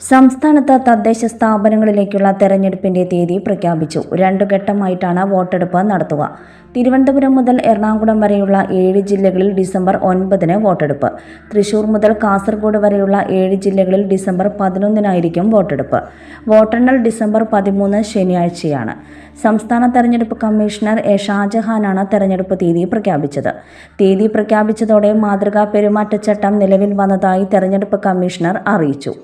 സംസ്ഥാനത്ത് തദ്ദേശ സ്ഥാപനങ്ങളിലേക്കുള്ള തെരഞ്ഞെടുപ്പിന്റെ തീയതി പ്രഖ്യാപിച്ചു. രണ്ടു ഘട്ടമായിട്ടാണ് വോട്ടെടുപ്പ് നടത്തുക. തിരുവനന്തപുരം മുതൽ എറണാകുളം വരെയുള്ള ഏഴ് ജില്ലകളിൽ ഡിസംബർ ഒൻപതിന് വോട്ടെടുപ്പ്. തൃശൂർ മുതൽ കാസർഗോഡ് വരെയുള്ള ഏഴ് ജില്ലകളിൽ ഡിസംബർ പതിനൊന്നിനായിരിക്കും വോട്ടെടുപ്പ്. വോട്ടെണ്ണൽ ഡിസംബർ പതിമൂന്ന് ശനിയാഴ്ചയാണ്. സംസ്ഥാന തെരഞ്ഞെടുപ്പ് കമ്മീഷണർ എ ഷാജഹാനാണ് തെരഞ്ഞെടുപ്പ് തീയതി പ്രഖ്യാപിച്ചത്. തീയതി പ്രഖ്യാപിച്ചതോടെ മാതൃകാ പെരുമാറ്റച്ചട്ടം നിലവിൽ വന്നതായി തെരഞ്ഞെടുപ്പ് കമ്മീഷണർ അറിയിച്ചു.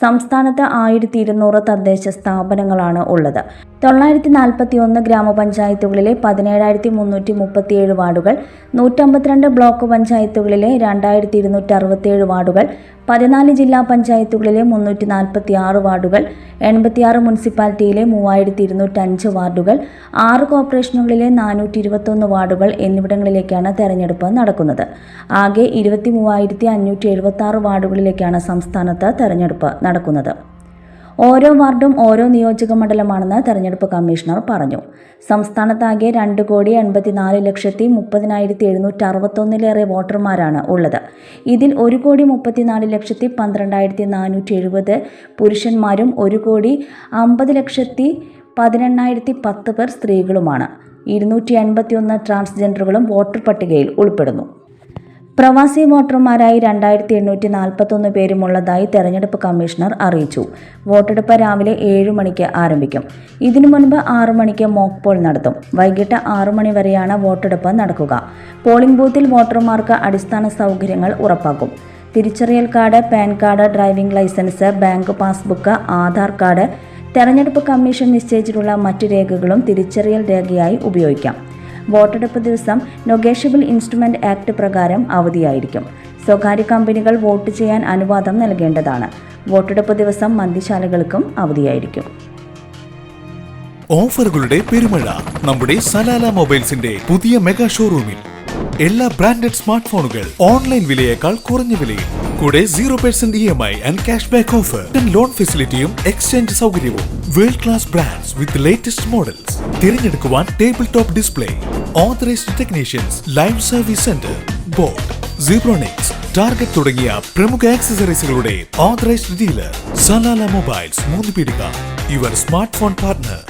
സംസ്ഥാനത്ത് ആയിരത്തി ഇരുന്നൂറ് തദ്ദേശ സ്ഥാപനങ്ങളാണ് ഉള്ളത്. തൊള്ളായിരത്തി നാൽപ്പത്തി ഒന്ന് ഗ്രാമപഞ്ചായത്തുകളിലെ പതിനേഴായിരത്തി മുന്നൂറ്റി മുപ്പത്തിയേഴ് വാർഡുകൾ നൂറ്റമ്പത്തിരണ്ട് ബ്ലോക്ക് പഞ്ചായത്തുകളിലെ രണ്ടായിരത്തി ഇരുന്നൂറ്റി അറുപത്തിയേഴ് വാർഡുകൾ പതിനാല് ജില്ലാ പഞ്ചായത്തുകളിലെ മുന്നൂറ്റി നാൽപ്പത്തി ആറ് വാർഡുകൾ എൺപത്തിയാറ് മുനിസിപ്പാലിറ്റിയിലെ മൂവായിരത്തി ഇരുന്നൂറ്റഞ്ച് വാർഡുകൾ ആറ് കോർപ്പറേഷനുകളിലെ നാനൂറ്റി ഇരുപത്തൊന്ന് വാർഡുകൾ എന്നിവിടങ്ങളിലേക്കാണ് തെരഞ്ഞെടുപ്പ് നടക്കുന്നത്. ആകെ ഇരുപത്തി മൂവായിരത്തി അഞ്ഞൂറ്റി എഴുപത്തി ആറ് വാർഡുകളിലേക്കാണ് സംസ്ഥാനത്ത് തെരഞ്ഞെടുപ്പ്. നടക്കുന്നത്. ഓരോ വാർഡും ഓരോ നിയോജക മണ്ഡലമാണെന്ന് തെരഞ്ഞെടുപ്പ് കമ്മീഷണർ പറഞ്ഞു. സംസ്ഥാനത്താകെ രണ്ട് കോടി എൺപത്തിനാല് ലക്ഷത്തി മുപ്പതിനായിരത്തി എഴുന്നൂറ്റി അറുപത്തൊന്നിലേറെ വോട്ടർമാരാണ് ഉള്ളത്. ഇതിൽ ഒരു കോടി മുപ്പത്തിനാല് ലക്ഷത്തി പന്ത്രണ്ടായിരത്തി നാനൂറ്റി എഴുപത് പുരുഷന്മാരും ഒരു കോടി അമ്പത് ലക്ഷത്തി പതിനെണ്ണായിരത്തി പത്ത് പേർ സ്ത്രീകളുമാണ്. ഇരുന്നൂറ്റി എൺപത്തിയൊന്ന് ട്രാൻസ്ജെൻഡറുകളും വോട്ടർ പട്ടികയിൽ ഉൾപ്പെടുന്നു. പ്രവാസി വോട്ടർമാരായി രണ്ടായിരത്തി എണ്ണൂറ്റി നാൽപ്പത്തൊന്ന് പേരുമുള്ളതായി തെരഞ്ഞെടുപ്പ് കമ്മീഷണർ അറിയിച്ചു. വോട്ടെടുപ്പ് രാവിലെ ഏഴ് മണിക്ക് ആരംഭിക്കും. ഇതിനു മുൻപ് ആറു മണിക്ക് മോക്ക് പോൾ നടത്തും. വൈകിട്ട് ആറു മണി വരെയാണ് വോട്ടെടുപ്പ് നടക്കുക. പോളിംഗ് ബൂത്തിൽ വോട്ടർമാർക്ക് അടിസ്ഥാന സൗകര്യങ്ങൾ ഉറപ്പാക്കും. തിരിച്ചറിയൽ card PAN card driving licence bank passbook Aadhaar card തെരഞ്ഞെടുപ്പ് കമ്മീഷൻ നിശ്ചയിച്ചിട്ടുള്ള മറ്റു രേഖകളും തിരിച്ചറിയൽ രേഖയായി ഉപയോഗിക്കാം. വോട്ടെടുപ്പ് ദിവസം നൊഗേഷ്യബിൾ ഇൻസ്ട്രുമെന്റ് ആക്ട് പ്രകാരം അവധിയായിരിക്കും. സ്വകാര്യ കമ്പനികൾ വോട്ട് ചെയ്യാൻ അനുവാദം നൽകേണ്ടതാണ്. വോട്ടെടുപ്പ് ദിവസം മദ്യശാലകൾക്കും അവധിയായിരിക്കും. ഓഫറുകളുടെ പെരുമഴ നമ്മുടെ സലാല മൊബൈൽസിന്റെ പുതിയ മെഗാ ഷോറൂമിൽ. എല്ലാ ബ്രാൻഡഡ് സ്മാർട്ട് ഫോണുകൾ ഓൺലൈൻ വിലയേക്കാൾ കുറഞ്ഞ വിലയിൽ. കൂടെ zero percent E M I and cash back offer loan ഫെസിലിറ്റിയും exchange സൗകര്യവും. World class brands with latest models തിരഞ്ഞെടുക്കുവാൻ table top display authorised technicians live service centre boAt Zebronics Target തുടങ്ങിയ പ്രമുഖ ആക്സസറീസുകളുടെ authorised dealer Salalah mobiles മൂന്ന് പീടിക your smartphone partner